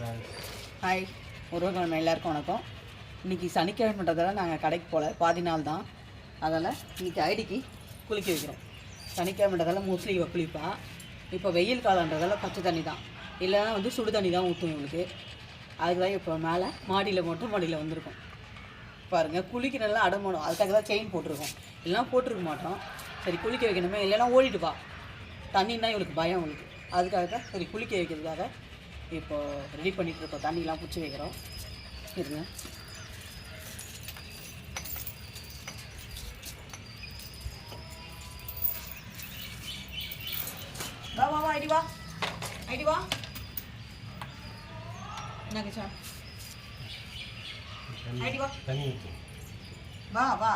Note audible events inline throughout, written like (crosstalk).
Hi முருகக்கிழமை எல்லாருக்கும் வணக்கம். இன்றைக்கி சனிக்கிழமைன்றதால நாங்கள் கடைக்கு போகல பாதி நாள் தான். அதனால் இன்றைக்கி ஐடிக்கு குளிக்க வைக்கிறோம். சனிக்கிழமைன்றதால மோஸ்ட்லி இவள் குளிப்பா. இப்போ வெயில் காலன்றதால பச்சை தண்ணி தான். இல்லைன்னா வந்து சுடு தண்ணி தான் ஊற்றும் இவங்களுக்கு. அதுதான் இப்போ மேலே மாடியில் மொட்டை மாடியில் வந்திருக்கோம். பாருங்கள் குளிக்கிறதெல்லாம் அடமாடும் அதுக்காக தான் செயின் போட்டிருக்கோம். இல்லைனா போட்டிருக்க மாட்டோம். சரி குளிக்க வைக்கணுமே. இல்லைன்னா ஓடிட்டு வா. தண்ணின்னா இவளுக்கு பயம் அவளுக்கு. அதுக்காக தான் சரி குளிக்க வைக்கிறதுக்காக இப்போ ரெடி பண்ணிட்டு இருக்கோம் தண்ணிலாம் பிடிச்சி வைக்கிறோம். இருங்க. வா வா வா ஐடி வா. ஐடி வா. என்ன கிச்சா? ஐடி வா. வா வா.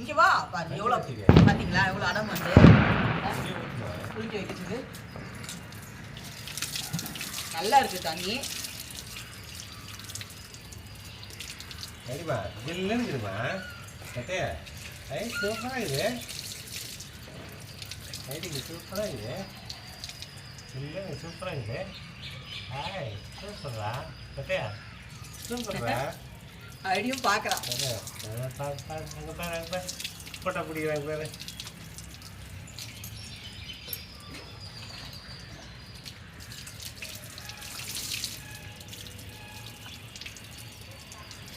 இங்க வா. பாரு எவ்வளோ பார்த்தீங்களா எவ்வளோ அடம் வந்து. குளிக்க வைக்கிறதுக்கு. நல்லா இருக்கு தண்ணி. சரிம்மா ஜில்லுன்னு இருக்குதுமா கட்டே ஐ சூப்பராக இருக்குது. ஐடிக்கு சூப்பராக இருக்குது. ஜில்லுன்னு சூப்பராக இருக்குது. ஹாய் சூப்பர்ரா. கட்டே சூப்பர்ரா. ஐடியும் பார்க்குறான். போட்டோ பிடிக்கிறாங்க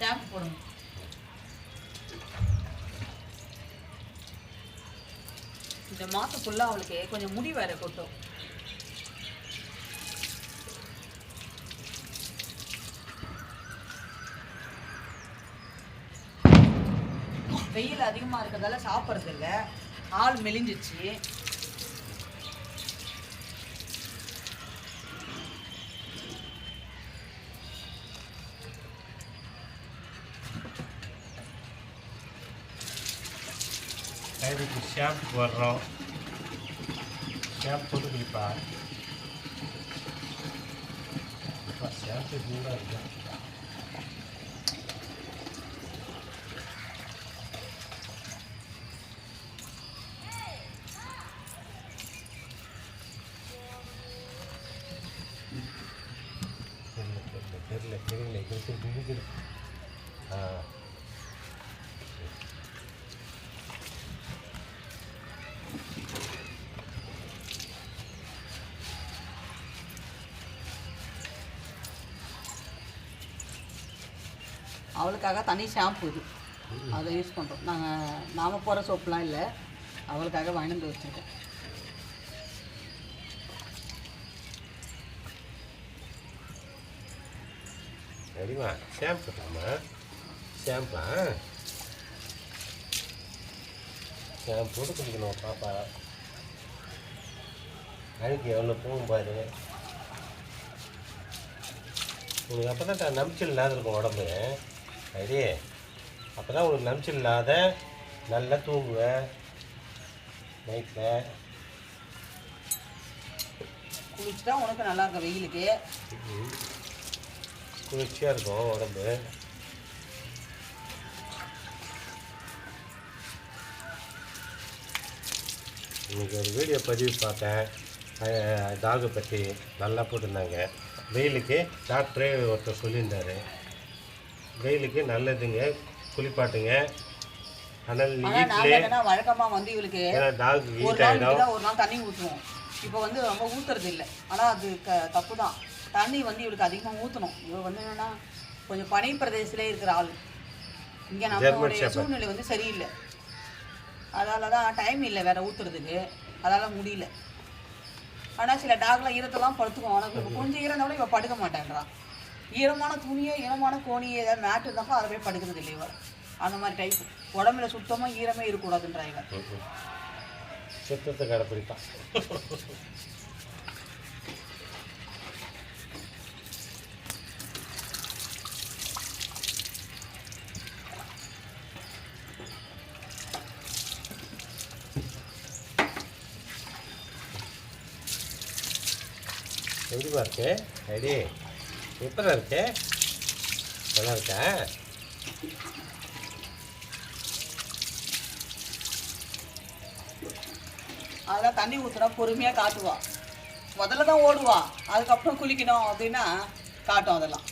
பாரு போடுங்க. இந்த மாதம் ஃபுல்லாக அவளுக்கு கொஞ்சம் முடி வேற கொட்டும். வெயில் அதிகமாக இருக்கிறதால சாப்பிட்றது இல்லை ஆள் மெலிஞ்சிச்சு. ஐடிக்கு ஷாம்பு போடுறோம் ஷாம்பு போட்டு குளிப்பா ஷாம்பு சூடாக இருக்கு? தெரியல தெரியல தெரியல. தெரியல இருக்குது ஆ அவளுக்காக தனி ஷாம்பு இது. அதை யூஸ் பண்ணுறோம் நாங்கள் நாம போகிற சோப்புலாம் இல்லை. அவளுக்காக வாங்கிட்டு வந்து வச்சுருக்கோம். சரிம்மா. ஷாம்பு தாம்மா. ஷாம்பா ஷாம்பு போட்டு குடிக்கணும் பாப்பா. அழுக்கு எவ்வளோ போகும் பாரு. உனக்கு அப்போ தான் நம்பிச்சல் இல்லாத இருக்கும் உடம்பு. அடி அப்போ தான் உனக்கு நம்பிச்சல் இல்லாத நல்லா தூங்குவேன் நைட்டில் குளிச்சுட்டா உனக்கு நல்லா இருக்கும் வெயிலுக்கு. குளிர்ச்சியாக இருக்கும் உடம்பு. இன்னைக்கு ஒரு வீடியோ பதிவு பார்த்தேன். டாகை பற்றி நல்லா போட்டிருந்தாங்க. வெயிலுக்கு டாக்டரே ஒருத்தர் சொல்லியிருந்தாரு. வெயிலுக்கு நல்லதுங்க குளிப்பாட்டுங்க. ஆனால் ஆனால் வீட்டிலே வழக்கமாக வந்து இவளுக்கு டாக் நாள் ஆகிடும் ஒரு நாள் தண்ணி ஊற்றுவோம் இப்போ வந்து ரொம்ப ஊற்றுறது இல்லை ஆனால் அது க தப்பு தான் தண்ணி வந்து இவளுக்கு அதிகமாக ஊற்றணும் இவள் வந்து என்னன்னா கொஞ்சம் பனி பிரதேசத்திலே இருக்கிற ஆள். இங்கே நம்மளுடைய. சூழ்நிலை வந்து சரியில்லை. அதால தான் டைம் இல்லை வேற ஊற்றுறதுக்கு அதால் முடியல. ஆனால் சில டாக்லாம் ஈரத்தெல்லாம் படுத்துக்கும். இப்போ கொஞ்சம் ஈரம் கூட இவள் படுக்க மாட்டேன்றான் ஈரமான துணியோ ஈரமான கோணியோ ஏதாவது மேட் இருந்தாக்கோ அதை போய் படுக்கிறது இல்லை இவர் அந்த மாதிரி டைப் உடம்புல சுத்தமாக ஈரமே இருக்கக்கூடாதுன்றா சுத்தத்தை கடைப்பிடிப்பான் எப்படி இருக்கு? ஐடி எப்படா இருக்கு. நல்லா இருக்கா? அதெல்லாம் தண்ணி ஊற்றுனா பொறுமையாக காட்டுவா. முதல்ல தான் ஓடுவா. அதுக்கப்புறம் குளிக்கணும் அப்படின்னா காட்டும் அதெல்லாம்.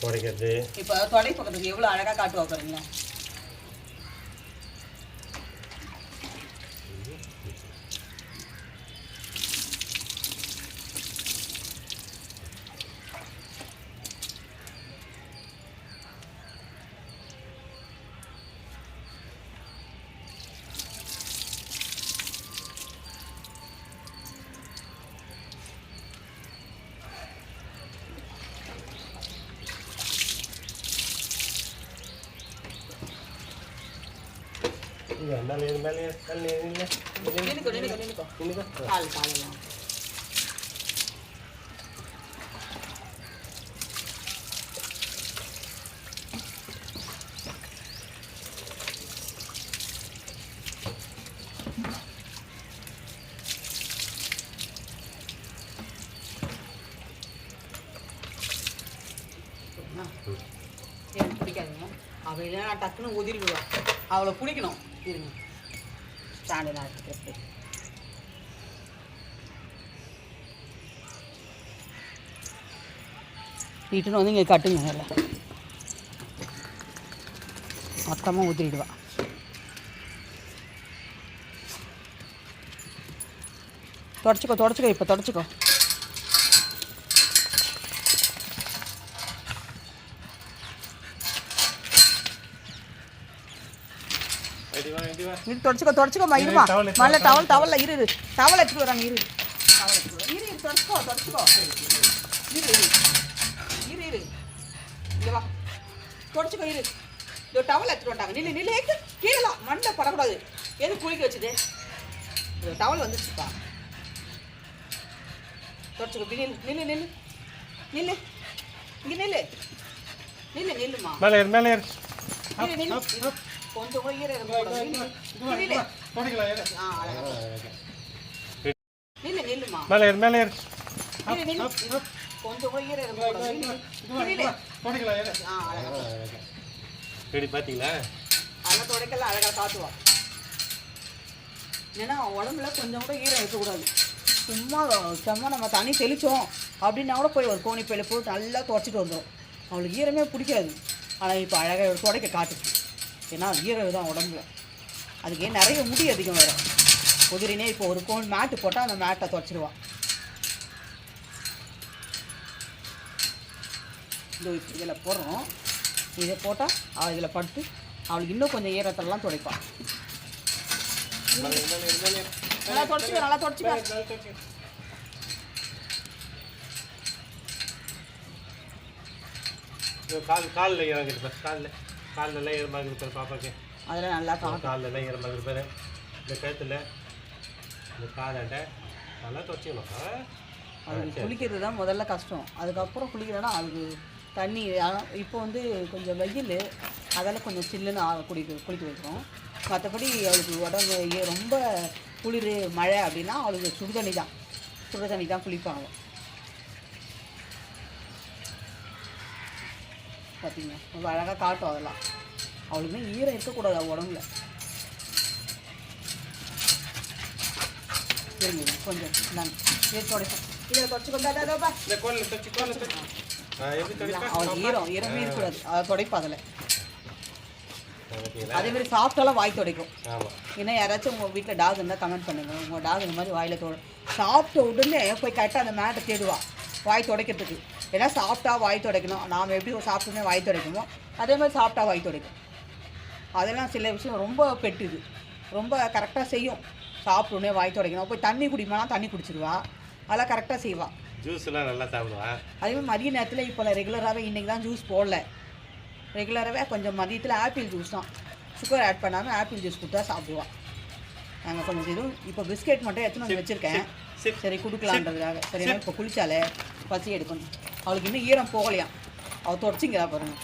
துடைக்கிறது இப்போ தொடை பக்கத்துக்கு எவ்வளோ அழகாக காட்டுவா பாருங்களேன் இங்க மேலே ஏறு, மேலே ஏறு, மேலே ஏறு, நில்லு. நின்னுக்கோ நின்னுக்கோ நின்னுக்கோ. நில்லுங்க. கால் காலெல்லாம் எனக்கு பிடிக்காதுங்க? அவள் இல்லைன்னா டக்குன்னு உதிரிடுவா அவளை பிடிக்கணும். இருங்க ஸ்டாண்டு நான் எடுத்துக்கிறது இட்டுன்னு வந்து இங்கே கட்டுங்க அதில் மொத்தமாக ஊற்றிடுவா தொடச்சிக்கோ இப்போ தொடச்சிக்கோ இடி வா, இடி வா. இது தொடச்சிக்கோ தொடச்சிக்கோமா இரு, இருமா மல்ல டவல் டவலில் இரு இரு டவல் எடுத்துட்டு வராங்க இரு. டவல் எடுத்துட்டு வா. இரு இரு தொடச்சிக்கோ தொடச்சிக்கோ. இரு இரு. இரு இரு. இங்கே வா. தொடச்சிக்கோ இரு. டவல் வந்தாங்க. நில்லு நில்லு கீழலாம் மண்ணை படக்கூடாது. எது குளிக்க வச்சுது? டவல் வந்துச்சுப்பா தொடச்சிக்கோ நில்லு நில்லு நில்லு. நில்லு. இங்கே நில்லு. நில்லு நில்லுமா. மேலே ஏறு, மேலே ஏறு. நில்லு நில்லு. இரு. கொஞ்சம் கூட ஈரம் நில்லு. நில்லுமா. மேலே ஏறு, மேலே ஏறு. கொஞ்சம் கூட ஈரம் இருக்கக்கூடாது பார்த்தீங்களா அதெல்லாம் துடைக்கல அழகா. காட்டுவா ஏன்னா உடம்புல கொஞ்சம் கூட ஈரம் இருக்கக்கூடாது. சும்மா சும்மா நம்ம தண்ணி தெளித்தோம் அப்படின்னா கூட போய் ஒரு கோணி பையில போட்டு நல்லா துடைச்சிட்டு வந்துடும் அவளுக்கு ஈரமே பிடிக்காது. ஆனால் இப்போ அழகாக துடைக்க காட்டுச்சு ஏன்னா ஈரவு தான் உடம்புல. அதுக்கு நிறைய முடி அதிகம் வரும் குதிரினே இப்போ ஒரு கோன் மேட்டு போட்டால் அந்த மேட்டை துடைச்சிடுவா இந்த இதில் போடுறோம். இதை போட்டால் அவள் இதில் படுத்து அவளுக்கு இன்னும் கொஞ்சம் ஈரத்தெல்லாம் துடைப்பாள் நல்லா தொடச்சிக்க நல்லா தொடச்சிக்க கால் காலில் இறங்கிட்டு காலில். காலில் எல்லாம் ஈரமாக இருக்கு பாரு பாப்பாக்கு. அதில் நல்லா காலில் எல்லாம் ஈரமாக இருக்கு பாரு இந்த கழுத்தில் இந்த காலாண்ட நல்லா துடைச்சிக்கணும் ஆ? அதுக்கு குளிக்கிறது தான் முதல்ல கஷ்டம். அதுக்கப்புறம் குளிக்கிறேன்னா அதுக்கு தண்ணி இப்போ வந்து கொஞ்சம் வெயில் அதால் கொஞ்சம் சில்லுன்னு ஆ- குளிக்க வைக்கிறோம். மற்றபடி அவளுக்கு உடம்பு ரொம்ப குளிர் மழை அப்படின்னா அவளுக்கு சுடு தண்ணி தான். சுடு தண்ணி தான் குளிப்பாங்க. பார்த்தீங்க ரொம்ப அழகாக காட்டும் அதெல்லாம். அவளுக்குமே ஈரம் இருக்கக்கூடாது அவள் உடம்புல. இருங்க கொஞ்சம் நான் இதை தொடப்பேன் இதை தொடச்சு ஈரம் ஈரமே இருக்கக்கூடாது. அதை துடைப்பா அதில். அதே மாதிரி சாஃப்டாலாம் வாய் துடைக்கும். ஏன்னா யாராச்சும் உங்கள் வீட்டில் டாக் இருந்தால் கமெண்ட் பண்ணுங்க. உங்கள் டாக் இந்த மாதிரி வாயில் தொ சாப்பிட்ட உடனே போய் கரெக்டாக அந்த மேட்டை தேடுவா. வாய் துடைக்கிறதுக்கு. ஏன்னா சாப்பிட்டா வாய் துடைக்கணும். நாம் எப்படி சாப்பிட்டுமே வாய் துடைக்கணுமோ அதே மாதிரி சாப்பிட்டா வாய் துடைக்கும். அதெல்லாம் சில விஷயம் ரொம்ப பெட்டுது. ரொம்ப கரெக்டாக செய்யும். சாப்பிட்டோன்னே வாய் துடைக்கணும். போய் தண்ணி குடிமானா தண்ணி குடிச்சிருவா. அதெல்லாம் கரெக்டாக செய்வா. ஜூஸ்லாம் நல்லா சாப்பிடுவா? அதே மாதிரி மதிய நேரத்தில் இப்போ நான் ரெகுலராகவே இன்றைக்கி தான் ஜூஸ் போடல. ரெகுலராகவே கொஞ்சம் மதியத்தில் ஆப்பிள் ஜூஸ் தான். சுகர் ஆட் பண்ணாமல் ஆப்பிள் ஜூஸ் கொடுத்தா சாப்பிடுவா. நாங்கள் கொஞ்சம் இதுவும் இப்போ பிஸ்கெட் மட்டும் எடுத்துன்னு வந்து வச்சுருக்கேன். சரி கொடுக்கலான்றதுக்காக. சரி இப்போ குளிச்சாலே பசி எடுக்கணும். அவளுக்கு இன்னும் ஈரம் போகலையாம் அவள் தொடச்சிங்கிறா பாருங்க.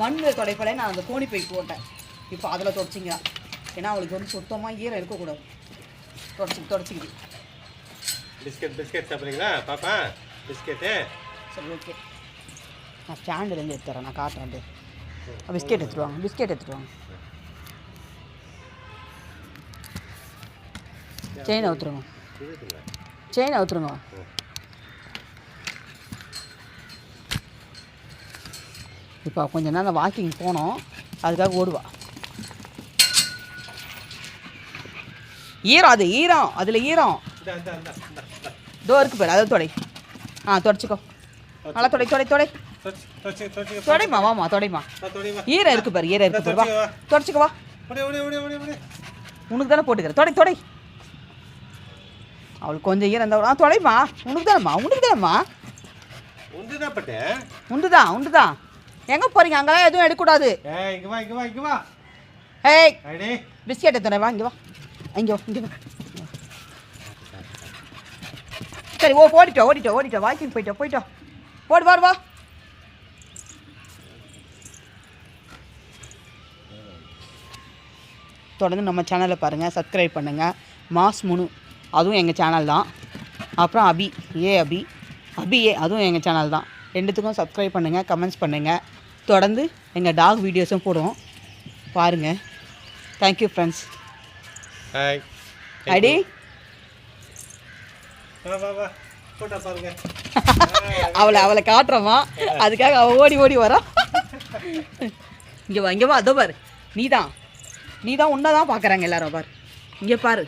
மண்ணில் துடைப்பலே நான் அந்த கோணி பை போட்டேன். இப்போ அதில் தொடச்சிங்கிறா ஏன்னா அவளுக்கு வந்து சுத்தமாக ஈரம் இருக்கக்கூடாது. தொடச்சி தொடச்சிக்கிது பிஸ்கட் பிஸ்கட் சாப்பிட்றீங்களா? பாப்பா பிஸ்கெட்டு? சரி ஓகே. நான் ஸ்டாண்டுலேருந்து எடுத்துறேன் நான் காட்டுறேன் பிஸ்கெட் எடுத்துட்டு வாங்க. பிஸ்கெட் எடுத்துட்டு வாங்க. செயின் அவுத்துருங்க. செயின் அவுத்துருங்க. இப்போ கொஞ்ச நேரம் வாக்கிங் போனோம். அதுக்காக ஓடுவா. ஈரம் அது ஈரம் அதில் ஈரம். இதோ இருக்கு பேர் அதை தொடை. ஆ தொடச்சிக்கோ. நல்லா தொடை தொடை தொடை. தொடைமா வாமா தொடைமா ஈரம் இருக்கு பாரு ஈரம் இருக்கு பாரு வா. தொடச்சிக்கோ வா. உனக்கு தானே போட்டுக்கிறேன் தொடை தொடை. அவளுக்கு கொஞ்சம் ஈரம் இருந்தா ஆ தொடைமா உனக்கு தானேம்மா உனக்கு தானேம்மா உண்டு தான் பட்டு. எங்கே போகிறீங்க அங்கெல்லாம் எதுவும் எடுக்கக்கூடாது. ஏய் இங்க வா இங்க வா இங்க வா. ஏய் அடி பிஸ்கெட் எடுத்துறேன் வா இங்கே வா. இங்கே வா இங்கே வா. சரி ஓ ஓடிட்டோம் ஓடிட்டோம் ஓடிட்டோம் வாக்கிங் போயிட்டோம் போயிட்டோம் ஓடு வாரு வா. தொடர்ந்து நம்ம சேனலை பாருங்கள் சப்ஸ்கிரைப் பண்ணுங்கள் மாஸ் முனு அதுவும் எங்கள் சேனல் தான். அப்புறம் அபி ஏ அபி. அபி ஏ அதுவும் எங்கள் சேனல் தான். ரெண்டுத்துக்கும் சப்ஸ்கிரைப் பண்ணுங்கள் கமெண்ட்ஸ் பண்ணுங்கள் தொடர்ந்து எங்கள் டாக் வீடியோஸும் போடுவோம். பாருங்கள் தேங்க்யூ ஃப்ரெண்ட்ஸ் ஹாய் அடி. வா வா வா. போட்டா பாருங்க. (laughs) அவளை அவளை காட்டுறோமா? அதுக்காக அவள் ஓடி ஓடி வரா. இங்கே வா இங்கே வா. அதோ பாரு. நீ தான் நீ தான் உன்னை தான் பார்க்குறாங்க எல்லாரும். பாரு. இங்கே பாரு.